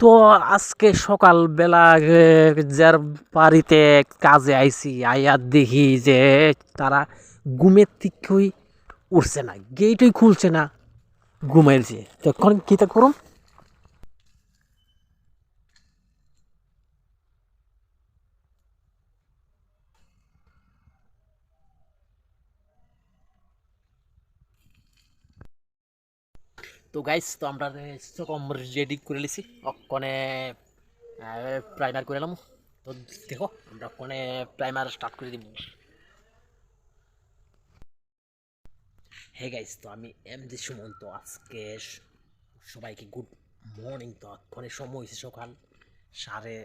তো আজকে সকালবেলা বেলা যার বাড়িতে কাজে আইছি আইয়ার দেখি যে তারা ঘুমের থেকেই উঠছে না গেটই খুলছে না, ঘুমাইছে। তখন কী তা করুম? তো গাইস তো আমরা সকম রেডি করে লিছি অকনে প্রাইমার করে এলাম তো দেখো, আমরা অকনে প্রাইমার স্টার্ট করে দিব। হে গাইস তো আমি এম জি সুমন্ত আজকে সবাইকে গুড মর্নিং তো অক্ষণে সময় হয়েছে সকাল সাড়ে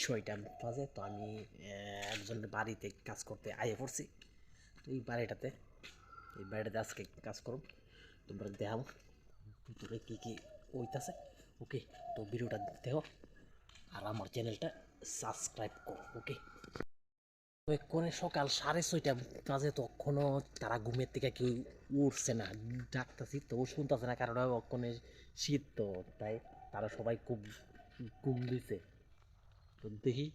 ছয়টা বাজে। তো আমি একজনের বাড়িতে কাজ করতে আইয়ে পড়ছি। তো এই বাড়িটাতে এই বাড়িটাতে আজকে কাজ করব। তোমরা দেখাম ভিতরে কী কী হইতাছে ওকে তো ভিডিওটা দেখো আর আমার চ্যানেলটা সাবস্ক্রাইব করো। ওকে এক্ষণে সকাল সাড়ে ছয়টা বাজে, তখনও তারা ঘুমের থেকে কেউ উঠছে না। ডাকতেছি, তো শুনতেছে না, কারণ অক্ষণে শীত তো, তাই তারা সবাই খুব ঘুম দিছে। তো দেখি,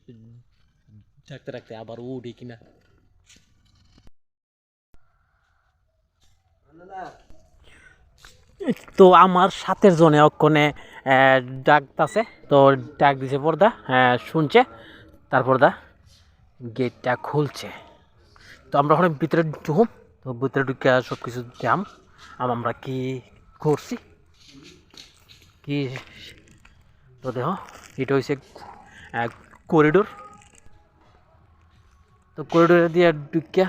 ডাকতে ডাকতে আবার উঠি কিনা। তো আমার সাথের জনে অক্ষণে ডাকতাছে তো ডাক দিছে পর্দা শুনছে। তারপর দা, গেটটা খুলছে। তো আমরা ওখানে ভিতরে ঢুকুম তো ভিতরে ঢুকে সব কিছু দাম আমরা কি করছি? কি তো দেখো, এটা হচ্ছে করিডোর। তো করিডোরে দিয়ে ঢুকিয়া,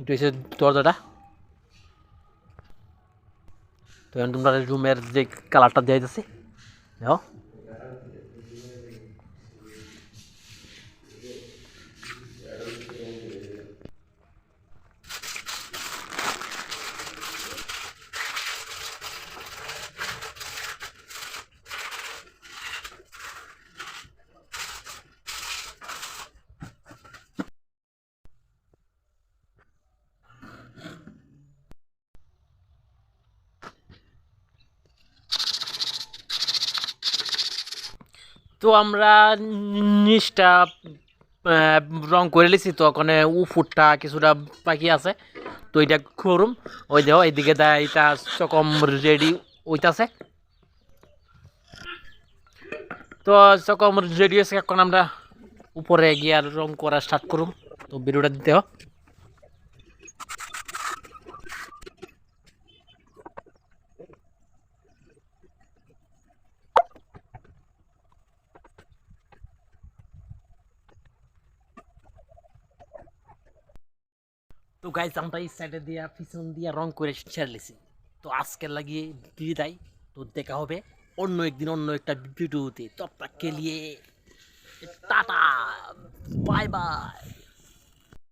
এটা হচ্ছে দরজাটা তো এখন তোমরা রুমের যে কালারটা দিয়ে দিতেছি দেখো তো আমরা নিচটা রং করে লিছি তো ওখানে উফুরটা কিছুটা বাকি আছে। তো এটা করুম ওই দেখো, এইদিকে দেয় এটা চকম রেডি ওইটাছে তো চকম রেডি আছে এখন আমরা উপরে গিয়ে আর রং করা স্টার্ট করুম। তো ভিডিওটা দিতে হোক তো গাইজ আমরা এই সাইডে দিয়া, পিছন দিয়ে রং করে ছেড়ে লিছি। তো আজকে লাগিয়ে বিদায়। তো দেখা হবে অন্য একদিন, অন্য একটা ভিডিওতে। তো আপনাকে লিয়ে টাটা বাই বাই